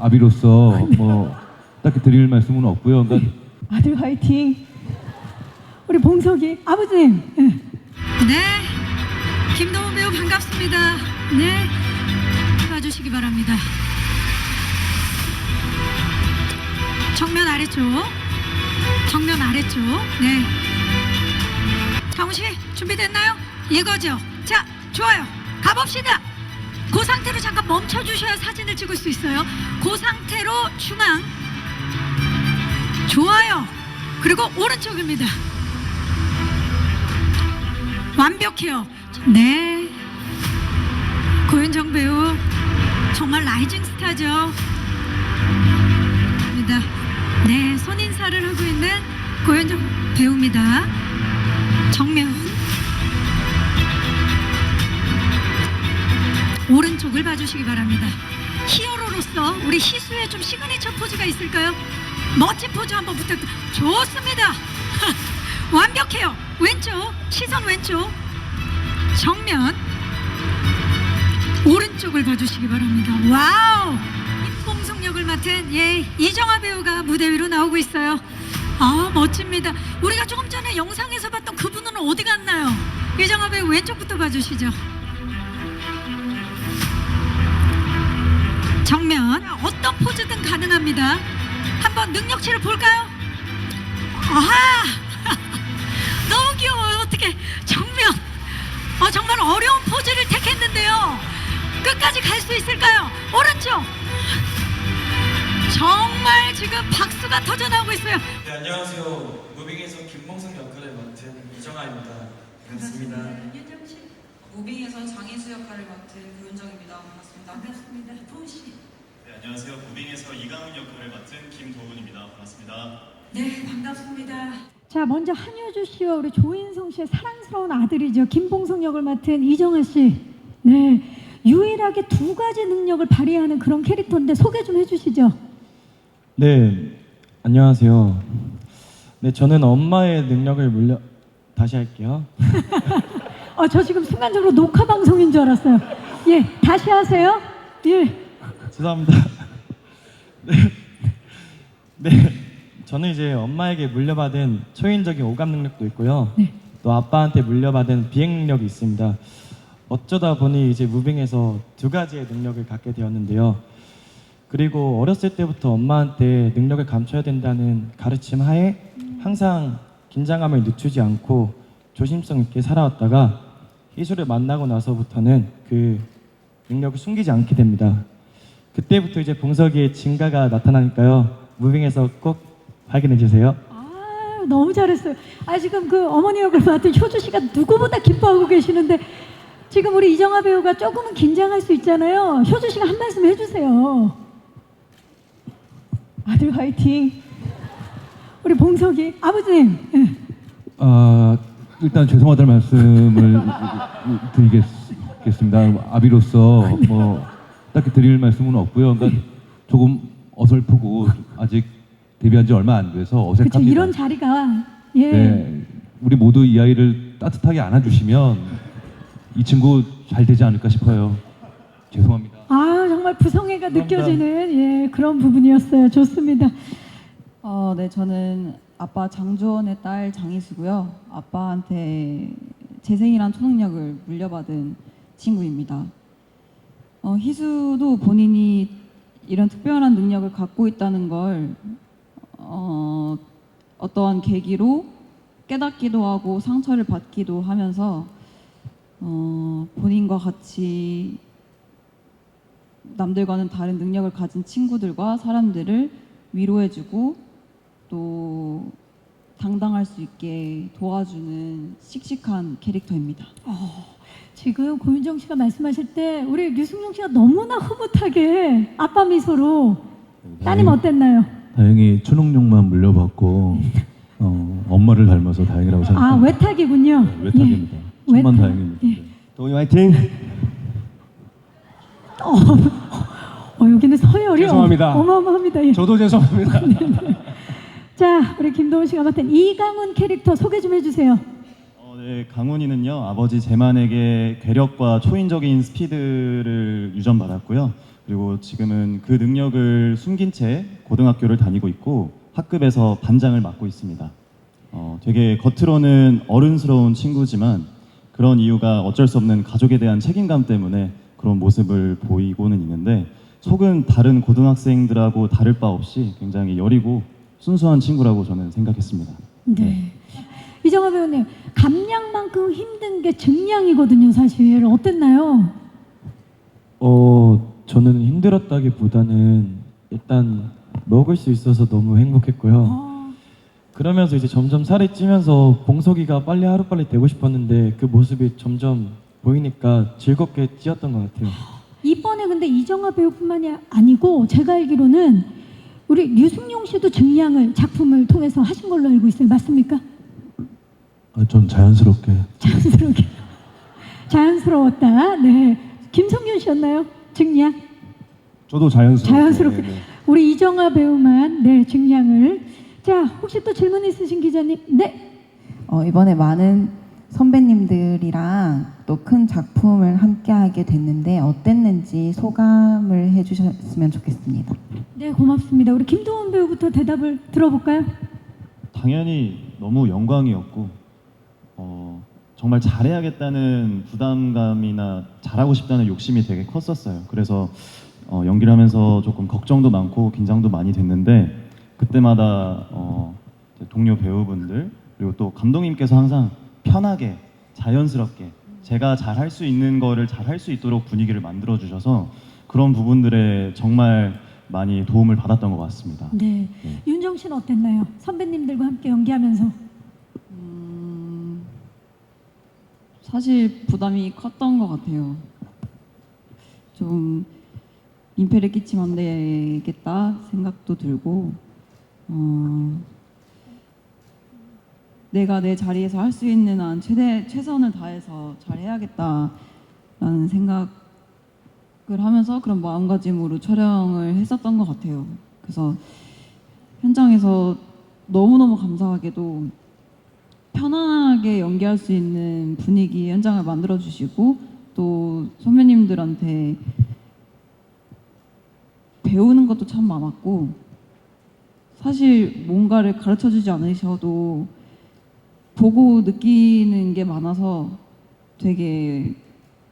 아비로서 뭐 딱히 드릴 말씀은 없고요. 그러니까 아들 화이팅. 우리 봉석이 아버님. 예. 네, 김동훈 배우 반갑습니다. 네, 봐주시기 바랍니다. 정면 아래쪽, 정면 아래쪽. 네. 강훈 씨 준비됐나요? 이거죠. 자, 좋아요. 가봅시다. 그 상태로 잠깐 멈춰 주셔야 사진을 찍을 수 있어요. 그 상태로 중앙. 좋아요. 그리고 오른쪽입니다. 완벽해요. 네. 고윤정 배우 정말 라이징 스타죠. 네, 손 인사를 하고 있는 고윤정 배우입니다. 정면 오른쪽을 봐주시기 바랍니다. 히어로로서 우리 희수의 좀 시그니처 포즈가 있을까요? 멋진 포즈 한번 부탁드립니다. 좋습니다. 완벽해요. 왼쪽 시선 왼쪽 정면 오른쪽을 봐주시기 바랍니다. 와우 임봉석 역을 맡은 예 이정아 배우가 무대 위로 나오고 있어요. 아 멋집니다. 우리가 조금 전에 영상에서 봤던 그분은 어디 갔나요? 이정아 배우 왼쪽부터 봐주시죠. 정면 어떤 포즈든 가능합니다. 한번 능력치를 볼까요? 아하! 너무 귀여워요. 어떻게 정면. 어, 정말 어려운 포즈를 택했는데요. 끝까지 갈 수 있을까요? 오른쪽. 정말 지금 박수가 터져나오고 있어요. 네, 안녕하세요. 무빙에서 김봉석 역할을 맡은 이정아입니다. 반갑습니다. 무빙에서 장희수 역할을 맡은 고윤정입니다. 반갑습니다. 반갑습니다. 도훈 씨. 네, 안녕하세요. 무빙에서 이강훈 역할을 맡은 김도훈입니다. 반갑습니다. 네, 반갑습니다. 자, 먼저 한효주 씨와 우리 조인성 씨의 사랑스러운 아들이죠. 김봉석 역을 맡은 이정아 씨. 네. 유일하게 두 가지 능력을 발휘하는 그런 캐릭터인데 소개 좀 해주시죠. 네, 안녕하세요. 네, 저는 엄마의 능력을 물려 다시 할게요. 어, 저 지금 순간적으로 녹화 방송인 줄 알았어요. 예, 다시 하세요. 예. 죄송합니다. 네, 네, 저는 이제 엄마에게 물려받은 초인적인 오감 능력도 있고요. 네. 또 아빠한테 물려받은 비행 능력이 있습니다. 어쩌다 보니 이제 무빙에서 두 가지의 능력을 갖게 되었는데요. 그리고 어렸을 때부터 엄마한테 능력을 감춰야 된다는 가르침 하에 항상 긴장감을 늦추지 않고 조심성 있게 살아왔다가 희수를 만나고 나서부터는 그 능력을 숨기지 않게 됩니다. 그때부터 이제 봉석이의 진가가 나타나니까요. 무빙에서 꼭 확인해 주세요. 아, 너무 잘했어요. 아, 지금 그 어머니 역을 맡은 효주 씨가 누구보다 기뻐하고 계시는데 지금 우리 이정아 배우가 조금은 긴장할 수 있잖아요. 효주 씨가 한 말씀 해주세요. 아들 화이팅. 우리 봉석이 아버님. 예. 아, 일단 죄송하다는 말씀을 드리겠습니다. 아비로서 뭐 딱히 드릴 말씀은 없고요. 그러니까 조금 어설프고 아직 데뷔한 지 얼마 안 돼서 그렇죠. 어색합니다. 이런 자리가 예. 네, 우리 모두 이 아이를 따뜻하게 안아주시면 이 친구 잘 되지 않을까 싶어요. 죄송합니다. 아 정말 부성애가 감사합니다. 느껴지는 예 그런 부분이었어요. 좋습니다. 어, 네, 저는 아빠 장주원의 딸 장희수고요. 아빠한테 재생이란 초능력을 물려받은 친구입니다. 어, 희수도 본인이 이런 특별한 능력을 갖고 있다는 걸 어, 어떠한 계기로 깨닫기도 하고 상처를 받기도 하면서 어, 본인과 같이 남들과는 다른 능력을 가진 친구들과 사람들을 위로해주고 또 당당할 수 있게 도와주는 씩씩한 캐릭터입니다. 지금 고윤정 씨가 말씀하실 때 우리 류승용 씨가 너무나 흐뭇하게 아빠 미소로 따님 네. 어땠나요? 다행히 초능력만 물려받고 어, 엄마를 닮아서 다행이라고 아 생각합니다. 외탁이군요. 네, 외탁입니다. 예. 천만 외탁. 다행입니다. 예. 동희 화이팅! 어 여기는 서열이 죄송합니다. 어, 어마어마합니다. 예. 저도 죄송합니다. 자 우리 김도훈 씨가 맡은 이강훈 캐릭터 소개 좀 해주세요. 어, 네, 강훈이는요 아버지 재만에게 괴력과 초인적인 스피드를 유전받았고요. 그리고 지금은 그 능력을 숨긴 채 고등학교를 다니고 있고 학급에서 반장을 맡고 있습니다. 어, 되게 겉으로는 어른스러운 친구지만 그런 이유가 어쩔 수 없는 가족에 대한 책임감 때문에 그런 모습을 보이고는 있는데 속은 다른 고등학생들하고 다를 바 없이 굉장히 여리고 순수한 친구라고 저는 생각했습니다. 네. 이정아 배우님, 감량만큼 힘든 게 증량이거든요, 사실. 어땠나요? 어, 저는 힘들었다기보다는 일단 먹을 수 있어서 너무 행복했고요. 아, 그러면서 이제 점점 살이 찌면서 봉석이가 빨리 하루빨리 되고 싶었는데 그 모습이 점점 보이니까 즐겁게 찌었던 것 같아요. 이번에 근데 이정아 배우뿐만이 아니고 제가 알기로는 우리 류승용 씨도 증량을 작품을 통해서 하신 걸로 알고 있어요. 맞습니까? 아, 전 자연스럽게 자연스럽게. 자연스러웠다. 네. 김성윤 씨였나요? 증량? 저도 자연스럽게 자연스럽게. 네, 네. 우리 이정아 배우만 네, 증량을. 자, 혹시 또 질문 있으신 기자님? 네. 어, 이번에 많은 선배님들이랑 또 큰 작품을 함께하게 됐는데 어땠는지 소감을 해주셨으면 좋겠습니다. 네, 고맙습니다. 우리 김도원 배우부터 대답을 들어볼까요? 당연히 너무 영광이었고 어, 정말 잘해야겠다는 부담감이나 잘하고 싶다는 욕심이 되게 컸었어요. 그래서 어, 연기를 하면서 조금 걱정도 많고 긴장도 많이 됐는데 그때마다 어, 동료 배우분들 그리고 또 감독님께서 항상 편하게 자연스럽게 제가 잘 할 수 있는 거를 잘 할 수 있도록 분위기를 만들어 주셔서 그런 부분들에 정말 많이 도움을 받았던 것 같습니다. 네. 네. 윤정 씨는 어땠나요? 선배님들과 함께 연기하면서. 음, 사실 부담이 컸던 것 같아요. 좀 민폐를 끼치면 안 되겠다 생각도 들고, 어, 내가 내 자리에서 할 수 있는 한 최대 최선을 다해서 잘 해야겠다라는 생각을 하면서 그런 마음가짐으로 촬영을 했었던 것 같아요. 그래서 현장에서 너무너무 감사하게도 편안하게 연기할 수 있는 분위기 현장을 만들어 주시고 또 선배님들한테 배우는 것도 참 많았고 사실 뭔가를 가르쳐 주지 않으셔도 보고 느끼는 게 많아서 되게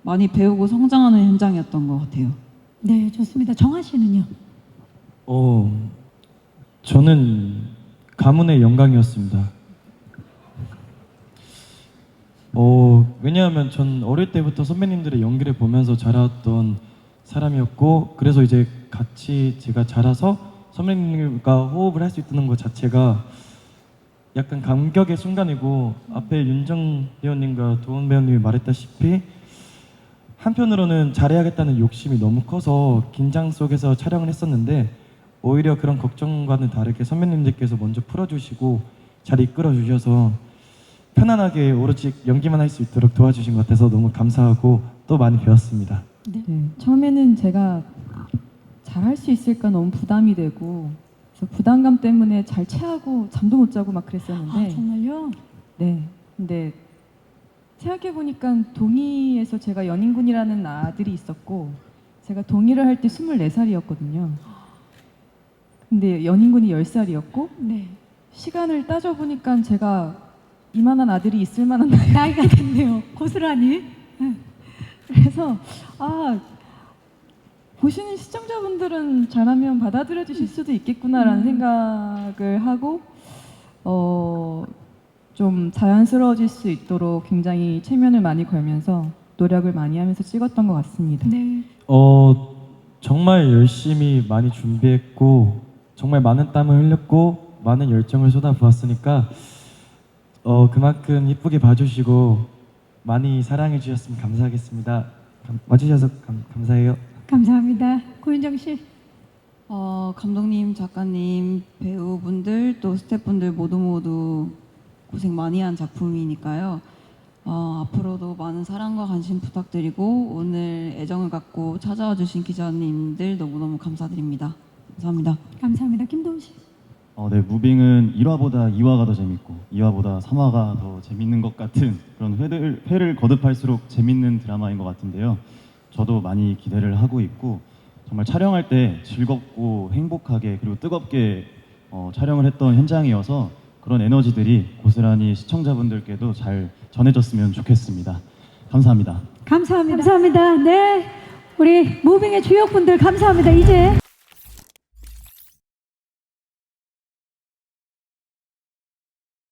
많이 배우고 성장하는 현장이었던 것 같아요. 네, 좋습니다. 정아 씨는요? 어, 저는 가문의 영광이었습니다. 어, 왜냐하면 전 어릴 때부터 선배님들의 연기를 보면서 자랐던 사람이었고, 그래서 이제 같이 제가 자라서 선배님과 호흡을 할 수 있다는 것 자체가 약간 감격의 순간이고, 앞에 윤정 배우님과 도훈 배우님이 말했다시피, 한편으로는 잘해야겠다는 욕심이 너무 커서 긴장 속에서 촬영을 했었는데 오히려 그런 걱정과는 다르게 선배님들께서 먼저 풀어주시고 잘 이끌어 주셔서 편안하게 오로지 연기만 할 수 있도록 도와주신 것 같아서 너무 감사하고 또 많이 배웠습니다. 네, 처음에는 제가 잘 할 수 있을까 너무 부담이 되고 그래서 부담감 때문에 잘 체하고 잠도 못 자고 막 아, 그랬었는데 정말요? 네, 근데 생각해 보니까 동의에서 제가 연인군이라는 아들이 있었고 제가 동의를 할 때 24살이었거든요. 근데 연인군이 10살이었고 네. 시간을 따져 보니까 제가 이만한 아들이 있을 만한 나이 나이가 됐네요. 고스란히. 그래서 아 보시는 시청자분들은 잘하면 받아들여 주실 수도 있겠구나라는 생각을 하고 어 좀 자연스러워질 수 있도록 굉장히 체면을 많이 걸면서 노력을 많이 하면서 찍었던 것 같습니다. 네. 어 정말 열심히 많이 준비했고 정말 많은 땀을 흘렸고 많은 열정을 쏟아부었으니까 어 그만큼 이쁘게 봐주시고 많이 사랑해 주셨으면 감사하겠습니다. 감- 와주셔서 감, 감사해요. 감사합니다. 고윤정 씨. 어, 감독님, 작가님, 배우분들 또 스태프분들 모두 모두 고생 많이 한 작품이니까요. 어, 앞으로도 많은 사랑과 관심 부탁드리고 오늘 애정을 갖고 찾아와 주신 기자님들 너무너무 감사드립니다. 감사합니다. 감사합니다. 김도훈 씨. 어, 네, 무빙은 1화보다 2화가 더 재밌고 2화보다 3화가 더 재밌는 것 같은 그런 회를, 회를 거듭할수록 재밌는 드라마인 것 같은데요. 저도 많이 기대를 하고 있고 정말 촬영할 때 즐겁고 행복하게 그리고 뜨겁게 어, 촬영을 했던 현장이어서 그런 에너지들이 고스란히 시청자분들께도 잘 전해졌으면 좋겠습니다. 감사합니다. 감사합니다. 감사합니다. 네. 우리 무빙의 주역분들 감사합니다. 이제